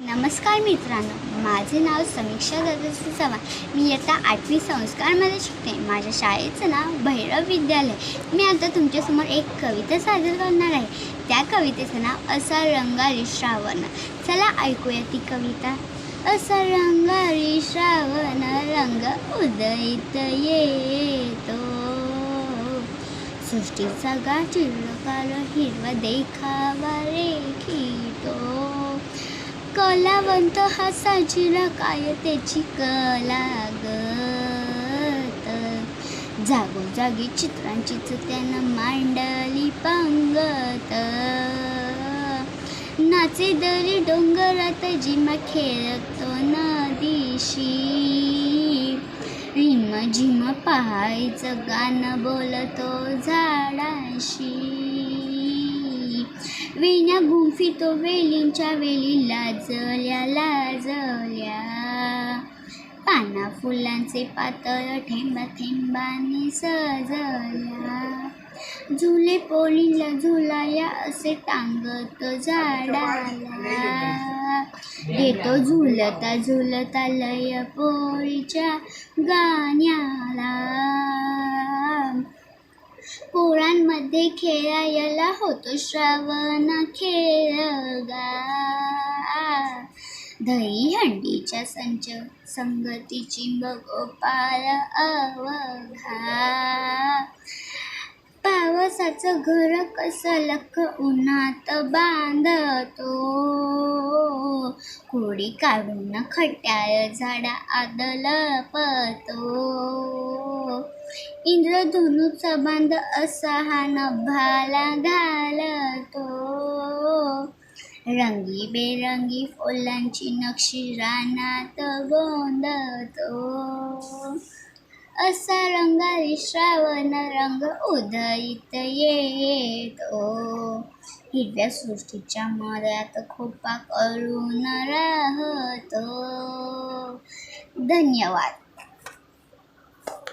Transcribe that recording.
नमस्कार मित्रांनो माझे नाव समीक्षा दादाजी चव्हाण. मी इयत्ता आठवी संस्कारमध्ये शिकते. माझ्या शाळेचं नाव भैरव विद्यालय. मी आता तुमच्यासमोर एक कविता सादर करणार आहे. त्या कवितेचं नाव असा रंगारी श्रावण. चला ऐकूया ती कविता. असा रंगारी श्रावण रंग उदयित येतो. सृष्टीचा गाठीळ हिरवा देखावा रेखी कलावंत हा साजिरा काय त्याची कलागत जागोजागी चित्रांचीच त्यानं मांडली पंगत. नाचे दरी डोंगरात जिमा खेळतो नदीशी. रिम झिम पहायचं गाणं बोलतो झाडाशी. विण्या गुंफितो वेलींच्या वेली लाजल्या लाजल्या. पाना फुलांचे पातळ थेंबा थेंबाने सजल्या. झुले पोळीला झुलाया असे टांगत झाडाला. येतो झुलता झुलता लय पोळीच्या गाण्याला. पोरांमध्ये खेळायला होतो श्रावण खेळगा. दही हंडीच्या संच संगतीची गोपाळ अवघा. पावसाचं घर कसं लख उन्हात बांधतो. कोडी काढून खट्याळ झाडा आदल पतो इंद्रधनुचा बांध असा हा नभाला घालतो. रंगी बेरंगी फुलांची नक्षी रानात गोंधतो असा रंगारी श्रावण रंग उदयित येतो. हिरव्या सृष्टीच्या मऱ्यात खोपा करून राहतो. धन्यवाद.